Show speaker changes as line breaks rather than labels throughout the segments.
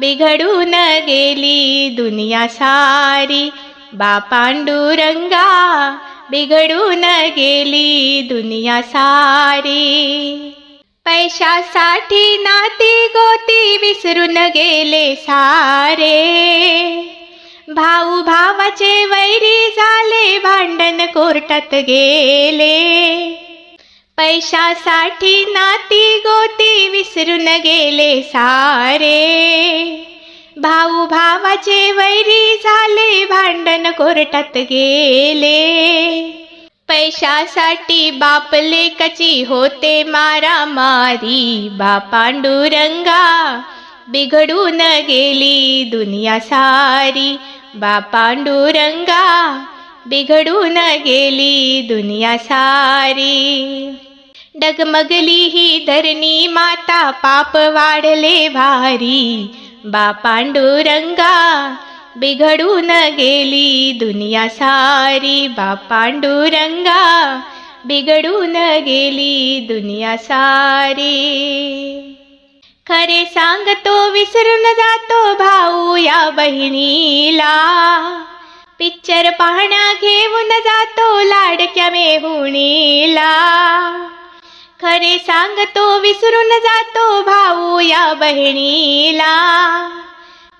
बिघडून गेली दुनिया सारी. बा पांडुरंगा बिघडून गेली दुनिया सारी. पैशासाठी नाती गोती विसरून गेले सारे. भाऊ भावाचे वैरी झाले भांडण कोर्टात गेले. पैशासाठी नाती गोती विसरून गेले सारे. भाऊ भावाचे वैरी झाले भांडण कोर्टात गेले. पैशासाठी बाप लेकाची होते मारामारी मारी बापांडुरंगा बिघडून गेली दुनिया सारी. बापांडुरंगा बिघडून गेली दुनिया सारी. डगमगली ही धरणी माता पाप वाढले भारी. बा पांडुरंगा बिघडून गेली दुनिया सारी. बा पांडुरंगा बिघडून गेली दुनिया सारी. खरे सांगतो विसरून जातो भाऊ या बहिणीला. पिक्चर पाहण्या घेऊन जातो लाडक्या मेहुणीला. खरे सांगतो विसरून जातो भाऊ या बहिणीला.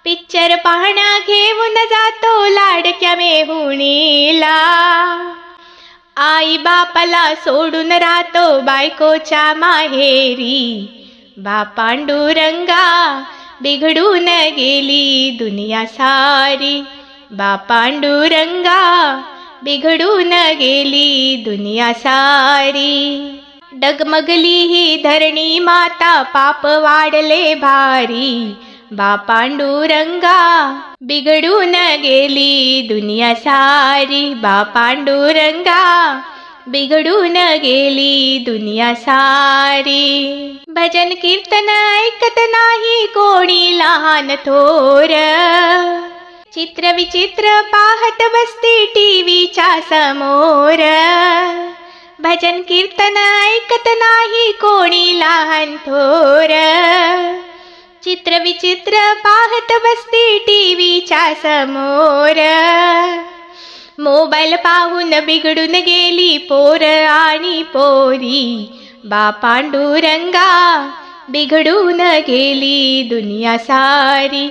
पिक्चर पाहण्या घेऊन जातो लाडक्या मेहुणीला. आई बापाला सोडून राहतो बायकोच्या माहेरी. बा पांडुरंगा बिघडून गेली दुनिया सारी. बा पांडुरंगा बिघडून गेली दुनिया सारी. डगमगली ही धरणी माता पाप वाढले भारी. बा पांडुरंगा बिघडून गेली दुनिया सारी. बा पांडुरंगा बिघडून गेली दुनिया सारी. भजन कीर्तन ऐकत नाही कोणी लहान थोर. चित्र विचित्र पाहत बसते टीव्हीच्या समोर. भजन कीर्तन ऐकत नाही कोणी लहान थोर. चित्र विचित्र पाहत बसते टीव्हीच्या समोर. मोबाईल पाहून बिघडून गेली पोर आणि पोरी. बा पांडुरंगा बिघडून गेली दुनिया सारी.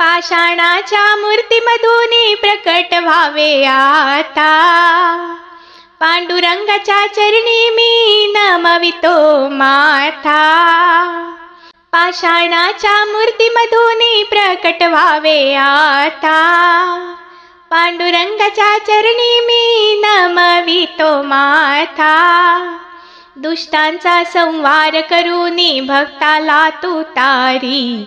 पाषाणाच्या मूर्तीमधून प्रकट व्हावे आता. पांडुरंगाच्या चरणी मी नमवितो माथा पाषाणाच्या मूर्तीमधून प्रकट व्हावे आता. पांडुरंगाच्या चरणी मी नमवितो माथा दुष्टांचा संवार करूनी भक्ताला तू तारी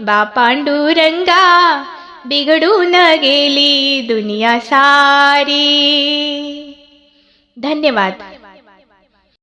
बा पांडुरंगा बिघडून गेली दुनिया सारी धन्यवाद